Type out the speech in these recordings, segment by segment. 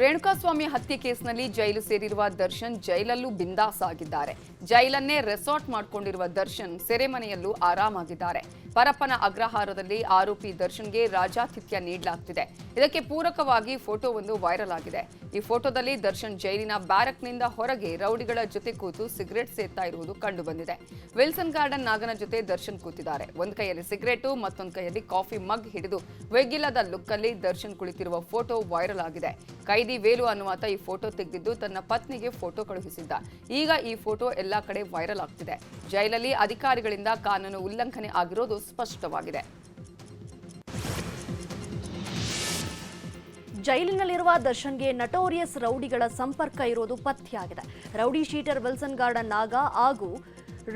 ರೇಣುಕಾಸ್ವಾಮಿ ಹತ್ಯೆ ಕೇಸ್ನಲ್ಲಿ ಜೈಲು ಸೇರಿರುವ ದರ್ಶನ್ ಜೈಲಲ್ಲೂ ಬಿಂದಾಸ್ ಆಗಿದ್ದಾರೆ ಜೈಲನ್ನೇ ರೆಸಾರ್ಟ್ ಮಾಡಿಕೊಂಡಿರುವ ದರ್ಶನ್ ಸೆರೆಮನೆಯಲ್ಲೂ ಆರಾಮಾಗಿದ್ದಾರೆ. ಪರಪ್ಪನ ಅಗ್ರಹಾರದಲ್ಲಿ ಆರೋಪಿ ದರ್ಶನ್ಗೆ ರಾಜಾತಿಥ್ಯ ನೀಡಲಾಗ್ತಿದೆ. ಇದಕ್ಕೆ ಪೂರಕವಾಗಿ ಫೋಟೋವೊಂದು ವೈರಲ್ ಆಗಿದೆ. ಈ ಫೋಟೋದಲ್ಲಿ ದರ್ಶನ್ ಜೈಲಿನ ಬ್ಯಾರಕ್ನಿಂದ ಹೊರಗೆ ರೌಡಿಗಳ ಜೊತೆ ಕೂತು ಸಿಗರೆಟ್ ಸೇರ್ತಾ ಇರುವುದು ಕಂಡು ಬಂದಿದೆ ವಿಲ್ಸನ್ ಗಾರ್ಡನ್ ನಾಗನ ಜೊತೆ ದರ್ಶನ್ ಕೂತಿದ್ದಾರೆ. ಒಂದು ಕೈಯಲ್ಲಿ ಸಿಗರೇಟು, ಮತ್ತೊಂದು ಕೈಯಲ್ಲಿ ಕಾಫಿ ಮಗ್ ಹಿಡಿದು ವೆಗ್ಗಿಲ್ಲದ ಲುಕ್ಕಲ್ಲಿ ದರ್ಶನ್ ಕುಳಿತಿರುವ ಫೋಟೋ ವೈರಲ್ ಆಗಿದೆ. ಕೈದಿ ವೇಲು ಅನ್ನುವಾತ ಈ ಫೋಟೋ ತೆಗೆದಿದ್ದು ತನ್ನ ಪತ್ನಿಗೆ ಫೋಟೋ ಕಳುಹಿಸಿದ್ದ. ಈಗ ಈ ಫೋಟೋ ಎಲ್ಲಾ ಕಡೆ ವೈರಲ್ ಆಗ್ತಿದೆ. ಜೈಲಲ್ಲಿ ಅಧಿಕಾರಿಗಳಿಂದ ಕಾನೂನು ಉಲ್ಲಂಘನೆ ಆಗಿರೋದು ಸ್ಪಷ್ಟವಾಗಿದೆ. ಜೈಲಿನಲ್ಲಿರುವ ದರ್ಶನ್ಗೆ ನಟೋರಿಯಸ್ ರೌಡಿಗಳ ಸಂಪರ್ಕ ಇರೋದು ಪತ್ತೆಯಾಗಿದೆ ರೌಡಿ ಶೀಟರ್ ವಿಲ್ಸನ್ ಗಾರ್ಡನ್ ನಾಗ ಹಾಗೂ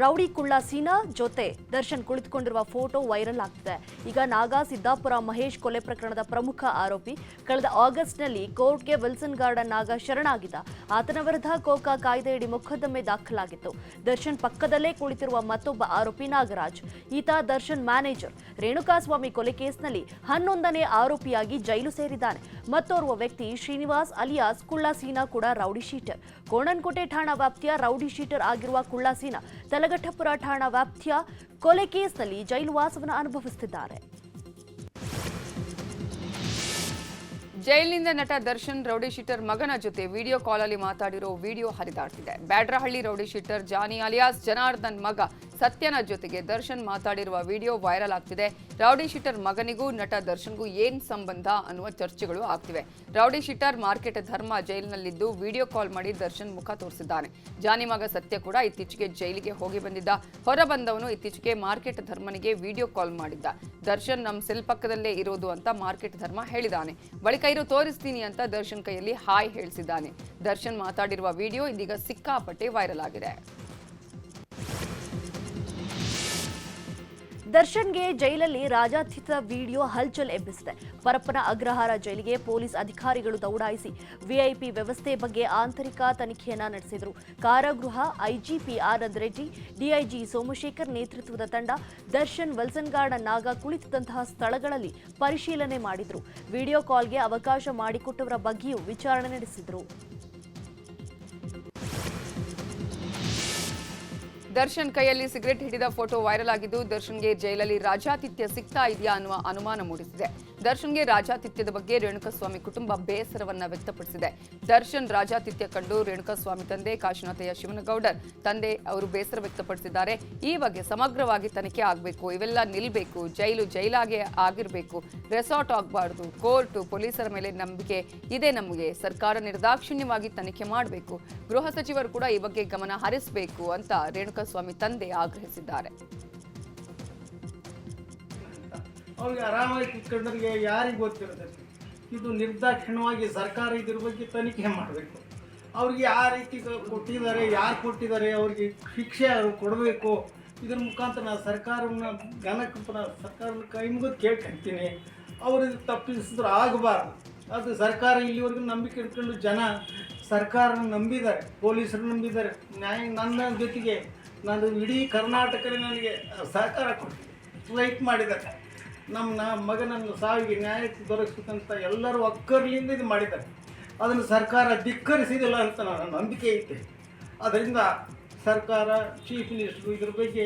ರೌಡಿ ಕುಳ್ಳ ಸೀನಾ ಜೊತೆ ದರ್ಶನ್ ಕುಳಿತುಕೊಂಡಿರುವ ಫೋಟೋ ವೈರಲ್ ಆಗ್ತಿದೆ. ಈಗ ನಾಗಾ, ಸಿದ್ದಾಪುರ, ಮಹೇಶ್ ಕೊಲೆ ಪ್ರಕರಣದ ಪ್ರಮುಖ ಆರೋಪಿ ಕಳೆದ ಆಗಸ್ಟ್ನಲ್ಲಿ ಕೋರ್ಟ್ಗೆ ವಿಲ್ಸನ್ ಗಾರ್ಡನ್ ನಾಗ ಶರಣಾಗಿದ್ದ. ಆತನ ವಿರುದ್ಧ ಕೋಕಾ ಕಾಯ್ದೆಯಡಿ ಮೊಕದ್ದಮೆ ದಾಖಲಾಗಿತ್ತು. ದರ್ಶನ್ ಪಕ್ಕದಲ್ಲೇ ಕುಳಿತಿರುವ ಮತ್ತೊಬ್ಬ ಆರೋಪಿ ನಾಗರಾಜ್. ಈತ ದರ್ಶನ್ ಮ್ಯಾನೇಜರ್. ರೇಣುಕಾಸ್ವಾಮಿ ಕೊಲೆ ಕೇಸ್ನಲ್ಲಿ ಹನ್ನೊಂದನೇ ಆರೋಪಿಯಾಗಿ ಜೈಲು ಸೇರಿದ್ದಾನೆ. ಮತ್ತೋರ್ವ ವ್ಯಕ್ತಿ ಶ್ರೀನಿವಾಸ್ ಅಲಿಯಾಸ್ ಕುಳ್ಳಾಸೀನಾ ಕೂಡ ರೌಡಿ ಶೀಟರ್. ಕೋಣನ್ಕೋಟೆ ಠಾಣಾ ವ್ಯಾಪ್ತಿಯ ರೌಡಿ ಶೀಟರ್ ಆಗಿರುವ ಕುಳ್ಳ ಸೀನಾ ತಲಘಟ್ಟಪುರ ಠಾಣಾ ವ್ಯಾಪ್ತಿಯ ಕೊಲೆ ಕೇಸ್ನಲ್ಲಿ ಜೈಲು ವಾಸವನ್ನು ಅನುಭವಿಸುತ್ತಿದ್ದಾರೆ. ಜೈಲಿನಿಂದ ನಟ ದರ್ಶನ್, ರೌಡಿ ಶೀಟರ್ ಮಗನ ಜೊತೆ ವಿಡಿಯೋ ಕಾಲಲ್ಲಿ ಮಾತಾಡಿರೋ video ಹರಿದಾಡ್ತಿದೆ. Byadrahalli rowdy sheeter Jani alias, Janardhan ಮಗ ಸತ್ಯನ ಜೊತೆಗೆ ದರ್ಶನ್ ಮಾತಾಡಿರುವ ವಿಡಿಯೋ ವೈರಲ್ ಆಗ್ತಿದೆ. ರೌಡಿ ಶೀಟರ್ ಮಗನಿಗೂ ನಟ ದರ್ಶನ್ಗೂ ಏನ್ ಸಂಬಂಧ ಅನ್ನುವ ಚರ್ಚೆಗಳು ಆಗ್ತಿವೆ. ರೌಡಿ ಶೀಟರ್ ಮಾರ್ಕೆಟ್ ಧರ್ಮ ಜೈಲಿನಲ್ಲಿದ್ದು ವಿಡಿಯೋ ಕಾಲ್ ಮಾಡಿ ದರ್ಶನ್ ಮುಖ ತೋರಿಸಿದ್ದಾನೆ. ಜಾನಿ ಮಗ ಸತ್ಯ ಕೂಡ ಇತ್ತೀಚೆಗೆ ಜೈಲಿಗೆ ಹೋಗಿ ಬಂದಿದ್ದ. ಹೊರ ಬಂದವನು ಇತ್ತೀಚೆಗೆ ಮಾರ್ಕೆಟ್ ಧರ್ಮನಿಗೆ ವಿಡಿಯೋ ಕಾಲ್ ಮಾಡಿದ್ದ. ದರ್ಶನ್ ನಮ್ ಸೆಲ್ ಪಕ್ಕದಲ್ಲೇ ಇರೋದು ಅಂತ ಮಾರ್ಕೆಟ್ ಧರ್ಮ ಹೇಳಿದಾನೆ. ಬಳಿಕ ಇರು ತೋರಿಸ್ತೀನಿ ಅಂತ ದರ್ಶನ್ ಕೈಯಲ್ಲಿ ಹಾಯ್ ಹೇಳಿಸಿದ್ದಾನೆ. ದರ್ಶನ್ ಮಾತಾಡಿರುವ ವಿಡಿಯೋ ಇದೀಗ ಸಿಕ್ಕಾಪಟ್ಟೆ ವೈರಲ್ ಆಗಿದೆ. ದರ್ಶನ್ಗೆ ಜೈಲಲ್ಲಿ ರಾಜಾತಿಥ ವಿಡಿಯೋ ಹಲ್ಚಲ್ ಎಬ್ಬಿಸಿದೆ. ಪರಪ್ಪನ ಅಗ್ರಹಾರ ಜೈಲಿಗೆ ಪೊಲೀಸ್ ಅಧಿಕಾರಿಗಳು ದೌಡಾಯಿಸಿ ವಿಐಪಿ ವ್ಯವಸ್ಥೆ ಬಗ್ಗೆ ಆಂತರಿಕ ತನಿಖೆಯನ್ನ ನಡೆಸಿದರು. ಕಾರಾಗೃಹ ಐಜಿಪಿ ಆನಂದ್ ರೆಡ್ಡಿ, ಡಿಐಜಿ ಸೋಮಶೇಖರ್ ನೇತೃತ್ವದ ತಂಡ ದರ್ಶನ್ ವಲ್ಸನ್ ನಾಗ ಕುಳಿತಿದ್ದಂತಹ ಸ್ಥಳಗಳಲ್ಲಿ ಪರಿಶೀಲನೆ ಮಾಡಿದರು. ವಿಡಿಯೋ ಕಾಲ್ಗೆ ಅವಕಾಶ ಮಾಡಿಕೊಟ್ಟವರ ಬಗ್ಗೆಯೂ ವಿಚಾರಣೆ ನಡೆಸಿದರು. ದರ್ಶನ್ ಕೈಯಲ್ಲಿ ಸಿಗರೆಟ್ ಹಿಡಿದ ಫೋಟೋ ವೈರಲ್ ಆಗಿದ್ದು ದರ್ಶನ್ಗೆ ಜೈಲಲ್ಲಿ ರಾಜಾತಿಥ್ಯ ಸಿಗ್ತಾ ಇದೆಯಾ ಅನ್ನುವ ಅನುಮಾನ ಮೂಡಿಸಿದೆ. ದರ್ಶನ್ಗೆ ರಾಜಾತಿಥ್ಯದ ಬಗ್ಗೆ ರೇಣುಕಸ್ವಾಮಿ ಕುಟುಂಬ ಬೇಸರವನ್ನ ವ್ಯಕ್ತಪಡಿಸಿದೆ. ದರ್ಶನ್, ರಾಜಾತಿಥ್ಯ ಕಂಡು ರೇಣುಕಸ್ವಾಮಿ ತಂದೆ ಕಾಶಿನಾಥಯ್ಯ ಶಿವನಗೌಡರ್ ತಂದೆ ಅವರು ಬೇಸರ ವ್ಯಕ್ತಪಡಿಸಿದ್ದಾರೆ. ಈ ಬಗ್ಗೆ ಸಮಗ್ರವಾಗಿ ತನಿಖೆ ಆಗಬೇಕು, ಇವೆಲ್ಲ ನಿಲ್ಲಬೇಕು ಜೈಲು ಜೈಲಾಗೆ ಆಗಿರಬೇಕು, ರೆಸಾರ್ಟ್ ಆಗಬಾರ್ದು, ಕೋರ್ಟ್, ಪೊಲೀಸರ ಮೇಲೆ ನಂಬಿಕೆ ಇದೆ ನಮಗೆ, ಸರ್ಕಾರ ನಿರ್ದಾಕ್ಷಿಣ್ಯವಾಗಿ ತನಿಖೆ ಮಾಡಬೇಕು, ಗೃಹ ಸಚಿವರು ಕೂಡ ಈ ಬಗ್ಗೆ ಗಮನ ಹರಿಸಬೇಕು ಅಂತ ರೇಣುಕಸ್ವಾಮಿ ತಂದೆ ಆಗ್ರಹಿಸಿದ್ದಾರೆ. ಅವ್ರಿಗೆ ಆರಾಮಾಗಿ ಕುತ್ಕೊಂಡವ್ರಿಗೆ ಯಾರಿಗೆ ಗೊತ್ತಿರುತ್ತೆ ಇದು ನಿರ್ದಾಕ್ಷಿಣ್ಯವಾಗಿ ಸರ್ಕಾರ ಇದ್ರ ಬಗ್ಗೆ ತನಿಖೆ ಮಾಡಬೇಕು. ಅವ್ರಿಗೆ ಯಾವ ರೀತಿ ಕೊಟ್ಟಿದ್ದಾರೆ, ಯಾರು ಕೊಟ್ಟಿದ್ದಾರೆ, ಅವ್ರಿಗೆ ಶಿಕ್ಷೆ ಅವ್ರು ಕೊಡಬೇಕು? ಇದ್ರ ಮುಖಾಂತರ ನಾನು ಸರ್ಕಾರವನ್ನು ಸರ್ಕಾರವನ್ನು ಕೈ ಮುಗಿದು ಕೇಳ್ಕೊಂತೀನಿ ಅವ್ರಿಗೆ ತಪ್ಪಿಸಿದ್ರೆ ಆಗಬಾರ್ದು. ಅದು ಸರ್ಕಾರ ಇಲ್ಲಿವರೆಗೂ ನಂಬಿಕೆ ಇಟ್ಕೊಂಡು ಜನ ಸರ್ಕಾರ ನಂಬಿದ್ದಾರೆ, ಪೊಲೀಸರು ನಂಬಿದ್ದಾರೆ. ನ್ಯಾಯ ನನ್ನ ಜೊತೆಗೆ, ನಾನು ಇಡೀ ಕರ್ನಾಟಕದಲ್ಲಿ ನನಗೆ ಸಹಕಾರ ಕೊಟ್ಟಿದೆ. ಲೈಕ್ ಮಾಡಿದ್ದಾರೆ. ನಮ್ಮ ನಮ್ಮ ಮಗನನ್ನು ಸಾವಿಗೆ ನ್ಯಾಯ ದೊರಕಿಸ್ತಕ್ಕಂಥ ಎಲ್ಲರೂ ಒಕ್ಕರ್ಲಿಂದ ಇದು ಮಾಡಿದ್ದಾರೆ. ಅದನ್ನು ಸರ್ಕಾರ ಧಿಕ್ಕರಿಸಿದಿಲ್ಲ ಅಂತ ನನ್ನ ನಂಬಿಕೆ ಐತೆ. ಅದರಿಂದ ಸರ್ಕಾರ ಚೀಫ್ ಮಿನಿಸ್ಟ್ರು ಇದ್ರ ಬಗ್ಗೆ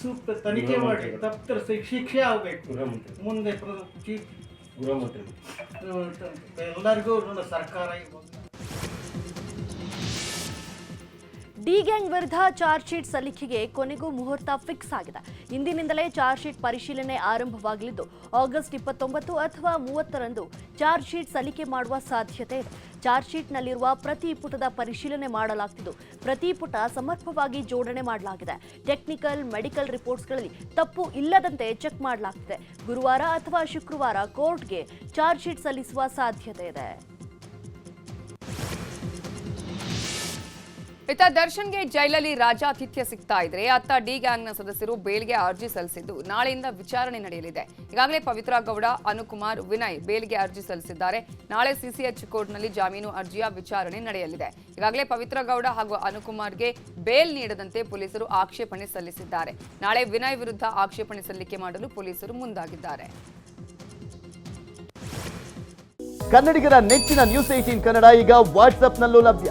ಸೂಕ್ತ ತನಿಖೆ ಮಾಡಿ ತಪ್ಪಿತರ ಶಿಕ್ಷೆ ಆಗಬೇಕು. ಮುಂದೆ ಚೀಫ್ ಎಲ್ಲರಿಗೂ ನನ್ನ ಸರ್ಕಾರ ಇವಾಗ ಡಿ ಗ್ಯಾಂಗ್ ವಿರುದ್ಧ ಚಾರ್ಜ್ ಶೀಟ್ ಸಲ್ಲಿಕೆಗೆ ಕೊನೆಗೂ ಮುಹೂರ್ತ ಫಿಕ್ಸ್ ಆಗಿದೆ. ಇಂದಿನಿಂದಲೇ ಚಾರ್ಜ್ ಶೀಟ್ ಪರಿಶೀಲನೆ ಆರಂಭವಾಗಲಿದ್ದು, ಆಗಸ್ಟ್ ಇಪ್ಪತ್ತೊಂಬತ್ತು ಅಥವಾ ಮೂವತ್ತರಂದು ಚಾರ್ಜ್ ಶೀಟ್ ಸಲ್ಲಿಕೆ ಮಾಡುವ ಸಾಧ್ಯತೆ ಇದೆ. ಚಾರ್ಜ್ ಶೀಟ್ನಲ್ಲಿರುವ ಪ್ರತಿ ಪುಟದ ಪರಿಶೀಲನೆ ಮಾಡಲಾಗ್ತಿದ್ದು, ಪ್ರತಿ ಪುಟ ಸಮರ್ಪವಾಗಿ ಜೋಡಣೆ ಮಾಡಲಾಗಿದೆ. ಟೆಕ್ನಿಕಲ್, ಮೆಡಿಕಲ್ ರಿಪೋರ್ಟ್ಸ್ಗಳಲ್ಲಿ ತಪ್ಪು ಇಲ್ಲದಂತೆ ಚೆಕ್ ಮಾಡಲಾಗ್ತಿದೆ. ಗುರುವಾರ ಅಥವಾ ಶುಕ್ರವಾರ ಕೋರ್ಟ್ಗೆ ಚಾರ್ಜ್ ಶೀಟ್ ಸಲ್ಲಿಸುವ ಸಾಧ್ಯತೆ ಇದೆ. ಇತ್ತ ದರ್ಶನ್ಗೆ ಜೈಲಲ್ಲಿ ರಾಜಾತಿಥ್ಯ ಸಿಗ್ತಾ ಇದ್ರೆ ಅತ್ತ ಡಿ ಗ್ಯಾಂಗ್ನ ಸದಸ್ಯರು ಬೇಲ್ಗೆ ಅರ್ಜಿ ಸಲ್ಲಿಸಿದ್ದು ನಾಳೆಯಿಂದ ವಿಚಾರಣೆ ನಡೆಯಲಿದೆ. ಈಗಾಗಲೇ ಪವಿತ್ರ ಗೌಡ, ಅನುಕುಮಾರ್, ವಿನಯ್ ಬೇಲ್ಗೆ ಅರ್ಜಿ ಸಲ್ಲಿಸಿದ್ದಾರೆ. ನಾಳೆ ಸಿಸಿಎಚ್ ಕೋರ್ಟ್ನಲ್ಲಿ ಜಾಮೀನು ಅರ್ಜಿಯ ವಿಚಾರಣೆ ನಡೆಯಲಿದೆ. ಈಗಾಗಲೇ ಪವಿತ್ರ ಗೌಡ ಹಾಗೂ ಅನುಕುಮಾರ್ಗೆ ಬೇಲ್ ನೀಡದಂತೆ ಪೊಲೀಸರು ಆಕ್ಷೇಪಣೆ ಸಲ್ಲಿಸಿದ್ದಾರೆ. ನಾಳೆ ವಿನಯ್ ವಿರುದ್ಧ ಆಕ್ಷೇಪಣೆ ಸಲ್ಲಿಕೆ ಮಾಡಲು ಪೊಲೀಸರು ಮುಂದಾಗಿದ್ದಾರೆ. ಕನ್ನಡಿಗರ ನೆಚ್ಚಿನ ನ್ಯೂಸ್ ಏಟೀನ್ ಕನ್ನಡ ಈಗ ವಾಟ್ಸ್ಆಪ್ನಲ್ಲೂ ಲಭ್ಯ.